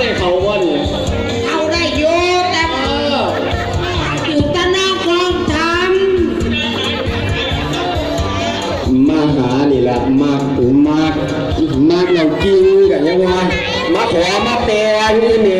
ได้เขาว่านี่เอาได้เยอะแต่เออยู่ตะนากองทำมาหานี่แหละมากหรือมากมากเรากินกันยังไงมาขอมาแต่นี่นี่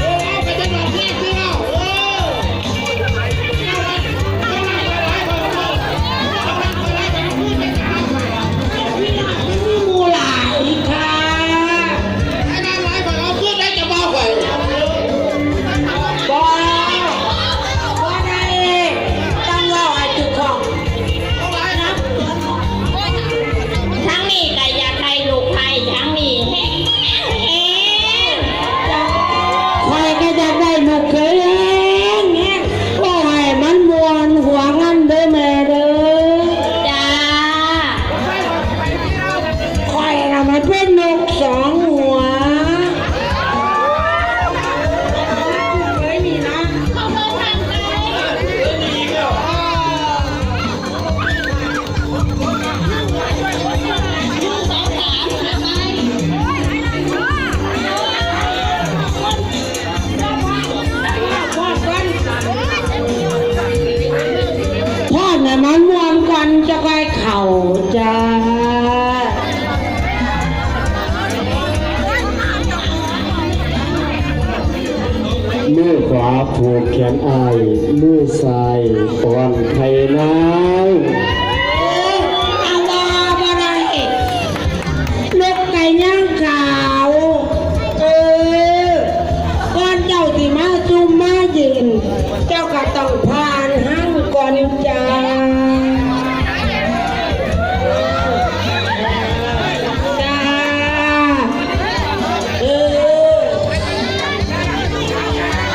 มือขวาผูกแขนอายมือซ้ายปอนไข่นางเออเอาว่าบ่ไรลูกไก่ย่างขาว เออก่อนเจ้าที่มาจุ่มมายืนเจ้าก็ต้องผ่านห้างก่อนจ้า